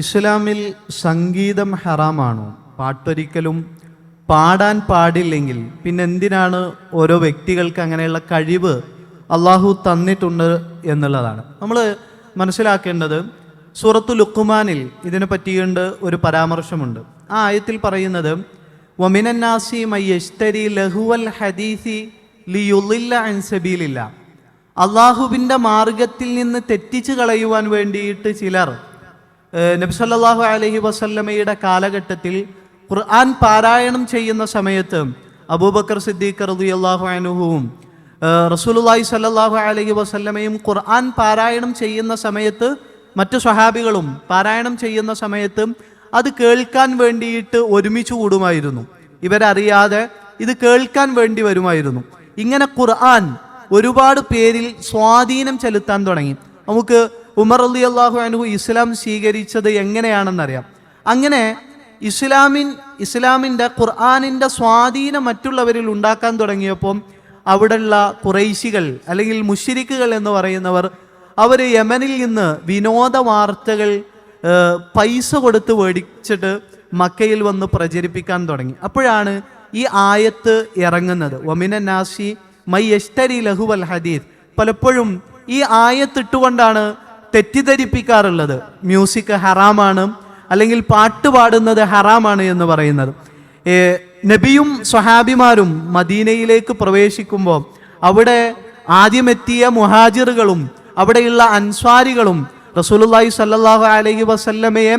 ഇസ്ലാമിൽ സംഗീതം ഹറാമാണോ? പാട്ടൊരിക്കലും പാടാൻ പാടില്ലെങ്കിൽ പിന്നെ എന്തിനാണ് ഓരോ വ്യക്തികൾക്ക് അങ്ങനെയുള്ള കഴിവ് അള്ളാഹു തന്നിട്ടുണ്ട് എന്നുള്ളതാണ്. നമ്മൾ മനസ്സിലാക്കേണ്ടത് സൂറത്തു ലുക്കുമാനിൽ ഇതിനെ പറ്റിയുണ്ട് ഒരു പരാമർശമുണ്ട്. ആ ആയത്തിൽ പറയുന്നത് വമിനന്നാസി മയ്യസ്തരി ലഹുവൽ ഹദീസി ലിയുലില്ല അൻസബീലില്ല അള്ളാഹുവിന്റെ മാർഗത്തിൽ നിന്ന് തെറ്റിച്ച് കളയുവാൻ വേണ്ടിയിട്ട് ചിലർ ഏഹ് നബി സല്ലല്ലാഹു അലൈഹി വസല്ലമയുടെ കാലഘട്ടത്തിൽ ഖുർആൻ പാരായണം ചെയ്യുന്ന സമയത്ത് അബൂബക്കർ സിദ്ദീഖ് റളിയല്ലാഹു അള്ളാഹു അനുഹുവും റസൂലുള്ളാഹി സല്ലല്ലാഹു അലൈഹി വസല്ലമയും ഖുർആൻ പാരായണം ചെയ്യുന്ന സമയത്ത് മറ്റു സ്വഹാബികളും പാരായണം ചെയ്യുന്ന സമയത്ത് അത് കേൾക്കാൻ വേണ്ടിയിട്ട് ഒരുമിച്ച് കൂടുമായിരുന്നു. ഇവരറിയാതെ ഇത് കേൾക്കാൻ വേണ്ടി വരുമായിരുന്നു. ഇങ്ങനെ ഖുർആൻ ഒരുപാട് പേരിൽ സ്വാധീനം ചെലുത്താൻ തുടങ്ങി. നമുക്ക് ഉമർ അലി അള്ളാഹു അനുഹു ഇസ്ലാം സ്വീകരിച്ചത് എങ്ങനെയാണെന്നറിയാം. അങ്ങനെ ഇസ്ലാമിൻ ഇസ്ലാമിന്റെ ഖുർആാനിന്റെ സ്വാധീനം മറ്റുള്ളവരിൽ ഉണ്ടാക്കാൻ തുടങ്ങിയപ്പോൾ അവിടെയുള്ള കുറൈശികൾ അല്ലെങ്കിൽ മുഷിരിക്കുകൾ എന്ന് പറയുന്നവർ അവർ യമനിൽ നിന്ന് വിനോദ വാർത്തകൾ പൈസ കൊടുത്ത് മേടിച്ചിട്ട് മക്കയിൽ വന്ന് പ്രചരിപ്പിക്കാൻ തുടങ്ങി. അപ്പോഴാണ് ഈ ആയത്ത് ഇറങ്ങുന്നത്. ഒമിന നാസി മൈ എഷ്ടരി ലഹുവൽ ഹദീദ്. പലപ്പോഴും ഈ ആയത്തിട്ടുകൊണ്ടാണ് തെറ്റിദ്ധരിപ്പിക്കാറുള്ളത്. മ്യൂസിക് ഹറാമാണ് അല്ലെങ്കിൽ പാട്ട് പാടുന്നത് ഹറാമാണ് എന്ന് പറയുന്നത്. നബിയും സ്വഹാബിമാരും മദീനയിലേക്ക് പ്രവേശിക്കുമ്പോൾ അവിടെ ആദ്യമെത്തിയ മുഹാജിറുകളും അവിടെയുള്ള അൻസ്വാരികളും റസൂലുള്ളാഹി സ്വല്ലല്ലാഹു അലൈഹി വസല്ലമയെ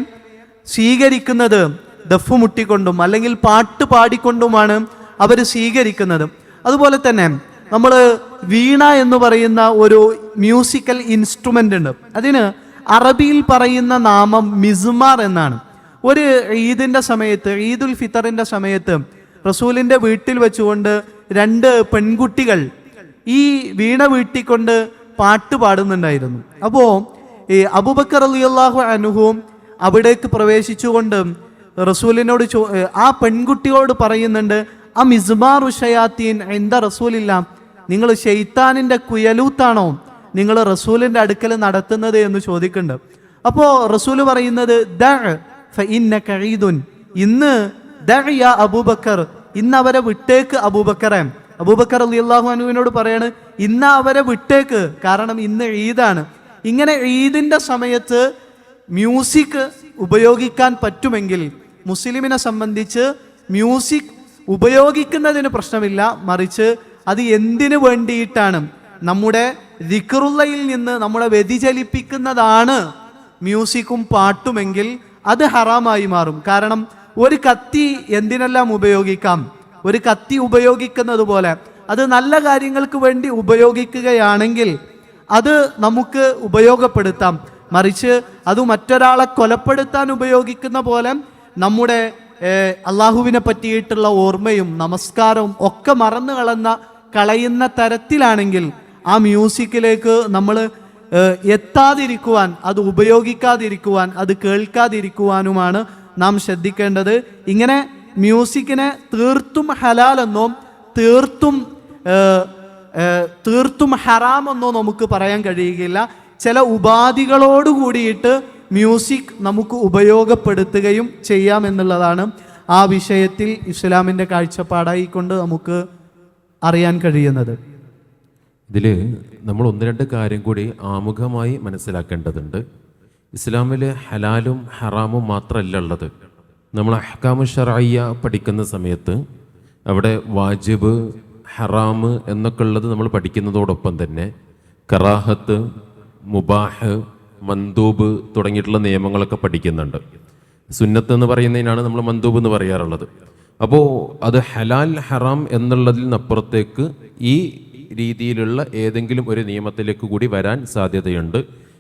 സ്വീകരിക്കുന്നത് ദഫ് മുട്ടിക്കൊണ്ടും അല്ലെങ്കിൽ പാട്ട് പാടിക്കൊണ്ടുമാണ് അവർ സ്വീകരിക്കുന്നത്. അതുപോലെ തന്നെ നമ്മൾ വീണ എന്ന് പറയുന്ന ഒരു മ്യൂസിക്കൽ ഇൻസ്ട്രുമെന്റ് ഉണ്ട്. അതിന് അറബിയിൽ പറയുന്ന നാമം മിസ്മാർ എന്നാണ്. ഒരു ഈദിന്റെ സമയത്ത് ഈദുൽ ഫിത്തറിന്റെ സമയത്ത് റസൂലിന്റെ വീട്ടിൽ വെച്ചുകൊണ്ട് രണ്ട് പെൺകുട്ടികൾ ഈ വീണ വീട്ടിക്കൊണ്ട് പാട്ട് പാടുന്നുണ്ടായിരുന്നു. അപ്പോൾ ഈ അബൂബക്കർ അലിയല്ലാഹു അനുഹവും അവിടേക്ക് പ്രവേശിച്ചുകൊണ്ട് റസൂലിനോട് ചോ ആ പെൺകുട്ടിയോട് പറയുന്നുണ്ട് ആ മിസ്മാർ ഉഷയാത്തീൻ എന്താ റസൂലില്ല നിങ്ങൾ ഷെയ്ത്താനിന്റെ കുയലൂത്താണോ നിങ്ങൾ റസൂലിന്റെ അടുക്കൽ നടത്തുന്നത് എന്ന് ചോദിക്കുന്നുണ്ട്. അപ്പോൾ റസൂൽ പറയുന്നത്. ഇന്ന് അബൂബക്കർ. ഇന്ന് അവരെ വിട്ടേക്ക് അബൂബക്കറെ. അബൂബക്കർ അള്ളാഹു അനുവിനോട് പറയാണ് ഇന്ന് അവരെ വിട്ടേക്ക്. കാരണം ഇന്ന് ഈദാണ്. ഇങ്ങനെ ഈദിന്റെ സമയത്ത് മ്യൂസിക് ഉപയോഗിക്കാൻ പറ്റുമെങ്കിൽ മുസ്ലിമിനെ സംബന്ധിച്ച് മ്യൂസിക് ഉപയോഗിക്കുന്നതിന് പ്രശ്നമില്ല. മറിച്ച് അത് എന്തിനു വേണ്ടിയിട്ടാണ്? നമ്മുടെ ദിക്റുള്ളയിൽ നിന്ന് നമ്മളെ വ്യതിചലിപ്പിക്കുന്നതാണ് മ്യൂസിക്കും പാട്ടുമെങ്കിൽ അത് ഹറാമായി മാറും. കാരണം ഒരു കത്തി എന്തിനെല്ലാം ഉപയോഗിക്കാം? ഒരു കത്തി ഉപയോഗിക്കുന്നത് പോലെ. അത് നല്ല കാര്യങ്ങൾക്ക് വേണ്ടി ഉപയോഗിക്കുകയാണെങ്കിൽ അത് നമുക്ക് ഉപയോഗപ്പെടുത്താം. മറിച്ച് അത് മറ്റൊരാളെ കൊലപ്പെടുത്താൻ ഉപയോഗിക്കുന്ന പോലെ നമ്മുടെ അള്ളാഹുവിനെ പറ്റിയിട്ടുള്ള ഓർമ്മയും നമസ്കാരവും ഒക്കെ മറന്നു കളന്ന കളയുന്ന തരത്തിലാണെങ്കിൽ ആ മ്യൂസിക്കിലേക്ക് നമ്മൾ എത്താതിരിക്കുവാൻ അത് ഉപയോഗിക്കാതിരിക്കുവാൻ അത് കേൾക്കാതിരിക്കുവാനുമാണ് നാം ശ്രദ്ധിക്കേണ്ടത്. ഇങ്ങനെ മ്യൂസിക്കിനെ തീർത്തും ഹലാലെന്നോ തീർത്തും തീർത്തും ഹറാമെന്നോ നമുക്ക് പറയാൻ കഴിയുകയില്ല. ചില ഉപാധികളോട് കൂടിയിട്ട് മ്യൂസിക് നമുക്ക് ഉപയോഗപ്പെടുത്തുകയും ചെയ്യാം എന്നുള്ളതാണ് ആ വിഷയത്തിൽ ഇസ്ലാമിന്റെ കാഴ്ചപ്പാടായിക്കൊണ്ട് നമുക്ക് അറിയാൻ കഴിയുന്നത്? ഇതിൽ നമ്മൾ ഒന്ന് രണ്ട് കാര്യം കൂടി ആമുഖമായി മനസ്സിലാക്കേണ്ടതുണ്ട്. ഇസ്ലാമിൽ ഹലാലും ഹറാമും മാത്രമല്ല ഉള്ളത്. നമ്മൾ അഹ്കാമു ഷറയ്യ പഠിക്കുന്ന സമയത്ത് അവിടെ വാജിബ് ഹറാമ് എന്നൊക്കെ ഉള്ളത് നമ്മൾ പഠിക്കുന്നതോടൊപ്പം തന്നെ കറാഹത്ത് മുബാഹ് മന്ദൂബ് തുടങ്ങിയിട്ടുള്ള നിയമങ്ങളൊക്കെ പഠിക്കുന്നുണ്ട്. സുന്നത്ത് എന്ന് പറയുന്നതിനാണ് നമ്മൾ മന്ദൂബ് എന്ന് പറയാറുള്ളത്. അപ്പോൾ അത് ഹലാൽ ഹറാം എന്നുള്ളതിൽ നിന്നപ്പുറത്തേക്ക് ഈ രീതിയിലുള്ള ഏതെങ്കിലും ഒരു നിയമത്തിലേക്ക് കൂടി വരാൻ സാധ്യതയുണ്ട്.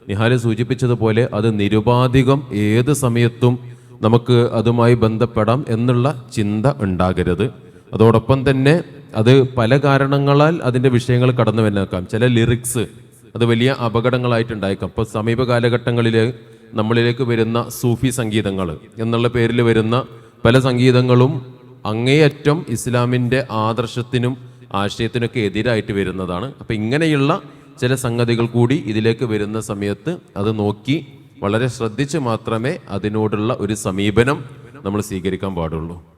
നിഹാൽ സൂചിപ്പിച്ചതുപോലെ അത് നിരുപാധികം ഏത് സമയത്തും നമുക്ക് അതുമായി ബന്ധപ്പെടാം എന്നുള്ള ചിന്ത ഉണ്ടാകരുത്. അതോടൊപ്പം തന്നെ അത് പല കാരണങ്ങളാൽ അതിന്റെ വിഷയങ്ങൾ കടന്നു വന്നേക്കാം. ചില ലിറിക്സ് അത് വലിയ അപകടങ്ങളായിട്ടുണ്ടായേക്കാം. ഇപ്പോൾ സമീപ കാലഘട്ടങ്ങളിൽ നമ്മളിലേക്ക് വരുന്ന സൂഫി സംഗീതങ്ങൾ എന്നുള്ള പേരിൽ വരുന്ന പല സംഗീതങ്ങളും അങ്ങേയറ്റം ഇസ്ലാമിന്റെ ആദർശത്തിനും ആശയത്തിനൊക്കെ എതിരായിട്ട് വരുന്നതാണ്. അപ്പം ഇങ്ങനെയുള്ള ചില സംഗതികൾ കൂടി ഇതിലേക്ക് വരുന്ന സമയത്ത് അത് നോക്കി വളരെ ശ്രദ്ധിച്ച് മാത്രമേ അതിനോടുള്ള ഒരു സമീപനം നമ്മൾ സ്വീകരിക്കാൻ പാടുള്ളൂ.